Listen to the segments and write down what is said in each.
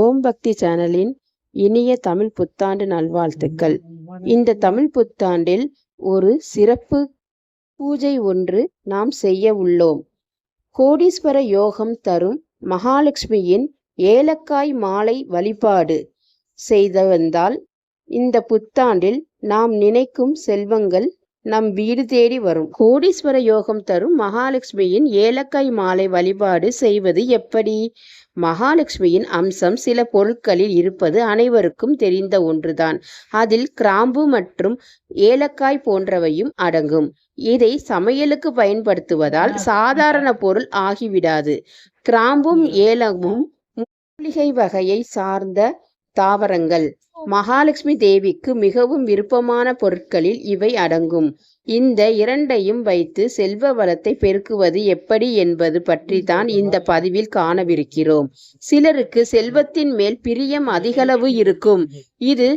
ஓம் பக்தி சேனலின் இனிய தமிழ் புத்தாண்டு நல்வாழ்த்துக்கள். இந்த தமிழ் புத்தாண்டில் ஒரு சிறப்பு பூஜை ஒன்று நாம் செய்ய உள்ளோம். கோடீஸ்வர யோகம் தரும் மகாலட்சுமியின் ஏலக்காய் மாலை வழிபாடு செய்து வந்தால் இந்த புத்தாண்டில் நாம் நினைக்கும் செல்வங்கள் நம் வீடு தேடி வரும். கோடீஸ்வர யோகம் தரும் மகாலட்சுமியின் ஏலக்காய் மாலை வழிபாடு செய்வது எப்படி? மகாலட்சுமியின் அம்சம் சில பொருட்களில் இருப்பது அனைவருக்கும் தெரிந்த ஒன்றுதான். அதில் கிராம்பு மற்றும் ஏலக்காய் போன்றவையும் அடங்கும். இதை சமையலுக்கு பயன்படுத்துவதால் சாதாரண பொருள் ஆகிவிடாது. கிராம்பும் ஏலமும் மூலிகை வகையை சார்ந்த தாவரங்கள். மகாலட்சுமி தேவிக்கு மிகவும் விருப்பமான பொருட்களில் இவை அடங்கும். இந்த இரண்டையும் வைத்து செல்வ வளத்தை பெருக்குவது எப்படி என்பது பற்றி தான் இந்த பதிவில் காணவிருக்கிறோம். சிலருக்கு செல்வத்தின் மேல் பிரியம் அதிகளவு இருக்கும். இது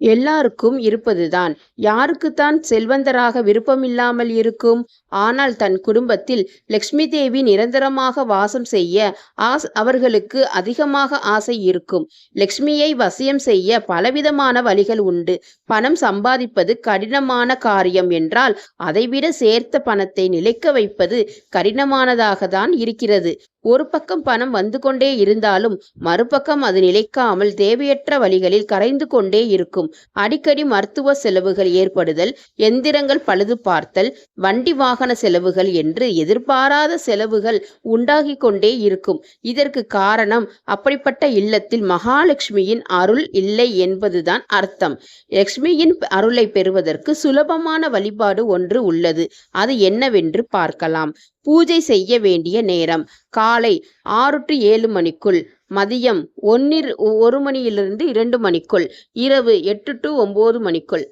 எல்லாருக்கும் இருப்பதுதான். யாருக்குத்தான் செல்வந்தராக விருப்பமில்லாமல் இருக்கும்? ஆனால் தன் குடும்பத்தில் லக்ஷ்மி தேவி நிரந்தரமாக வாசம் செய்ய ஆஸ் அவர்களுக்கு அதிகமாக ஆசை இருக்கும். லக்ஷ்மியை வசியம் செய்ய பலவிதமான வழிகள் உண்டு. பணம் சம்பாதிப்பது கடினமான காரியம் என்றால் அதைவிட சேர்த்த பணத்தை நிலைக்க வைப்பது கடினமானதாக தான் இருக்கிறது. ஒரு பக்கம் பணம் வந்து கொண்டே இருந்தாலும் மறுபக்கம் அது நிலைக்காமல் தேவையற்ற வழிகளில் கரைந்து கொண்டே இருக்கும். அடிக்கடி மருத்துவ செலவுகள் ஏற்படுதல் எந்திரங்கள் பழுது பார்த்தல் வண்டி வாகன செலவுகள் என்று எதிர்பாராத செலவுகள் உண்டாகி கொண்டே இருக்கும். இதற்கு காரணம் அப்படிப்பட்ட இல்லத்தில் மகாலட்சுமியின் அருள் இல்லை என்பதுதான் அர்த்தம். லட்சுமியின் அருளை பெறுவதற்கு சுலபமான வழிபாடு ஒன்று உள்ளது. அது என்னவென்று பார்க்கலாம். பூஜை செய்ய வேண்டிய நேரம். காலை ஆறு டு ஏழு மணிக்குள் மதியம் ஒன்னிர் ஒரு மணியிலிருந்து இரண்டு மணிக்குள் இரவு எட்டு டு ஒம்பது மணிக்குள்.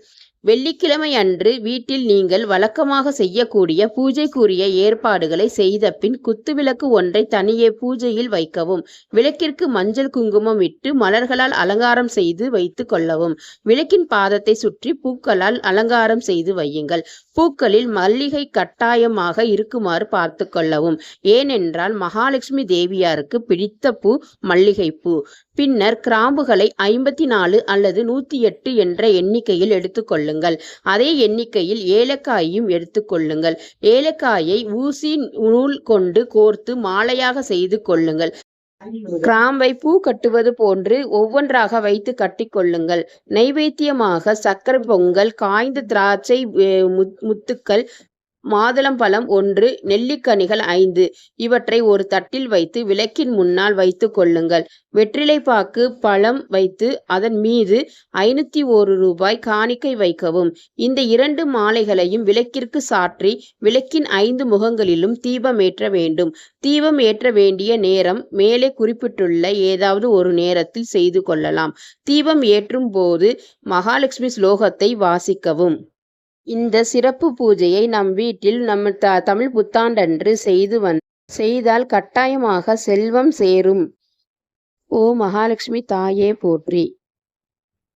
வெள்ளிக்கிழமை அன்று வீட்டில் நீங்கள் வழக்கமாக செய்யக்கூடிய பூஜைக்குரிய ஏற்பாடுகளை செய்த பின் குத்துவிளக்கு ஒன்றை தனியே பூஜையில் வைக்கவும் விளக்கிற்கு மஞ்சள் குங்குமம் இட்டு மலர்களால் அலங்காரம் செய்து வைத்து கொள்ளவும். விளக்கின் பாதத்தை சுற்றி பூக்களால் அலங்காரம் செய்து வையுங்கள். பூக்களில் மல்லிகை கட்டாயமாக இருக்குமாறு பார்த்து கொள்ளவும். ஏனென்றால் மகாலட்சுமி தேவியாருக்கு பிடித்த பூ மல்லிகை பூ பின்னர் கிராம்புகளை ஐம்பத்தி நாலு அல்லது நூற்றி எட்டு என்ற எண்ணிக்கையில் எடுத்துக்கொள்ளுங்கள் அதே எண்ணிக்கையில் ஏலக்காயையும் எடுத்துக்கொள்ளுங்கள் ஏலக்காயை ஊசி நூல் கொண்டு கோர்த்து மாலையாக செய்து கொள்ளுங்கள். கிராம்பை பூ கட்டுவது போன்று ஒவ்வொன்றாக வைத்து கட்டிக்கொள்ளுங்கள் நைவேத்தியமாக சர்க்கரை பொங்கல் காய்ந்த திராட்சை முத்துக்கள் மாதுளம்பழம் ஒன்று நெல்லிக்கனிகள் ஐந்து. இவற்றை ஒரு தட்டில் வைத்து விளக்கின் முன்னால் வைத்து கொள்ளுங்கள். வெற்றிலைப்பாக்கு பழம் வைத்து அதன் மீது ஐநூற்றி ஒரு ரூபாய் காணிக்கை வைக்கவும். இந்த இரண்டு மாலைகளையும் விளக்கிற்கு சாற்றி விளக்கின் ஐந்து முகங்களிலும் தீபம் ஏற்ற வேண்டும். தீபம் ஏற்ற வேண்டிய நேரம் மேலே குறிப்பிட்டுள்ள ஏதாவது ஒரு நேரத்தில் செய்து கொள்ளலாம். தீபம் ஏற்றும் போது மகாலட்சுமி ஸ்லோகத்தை வாசிக்கவும். இந்த சிறப்பு பூஜையை நம் வீட்டில் நம்ம த தமிழ் புத்தாண்டன்று செய்து வந் செய்தால் கட்டாயமாக செல்வம் சேரும். ஓ மகாலட்சுமி தாயே போற்றி.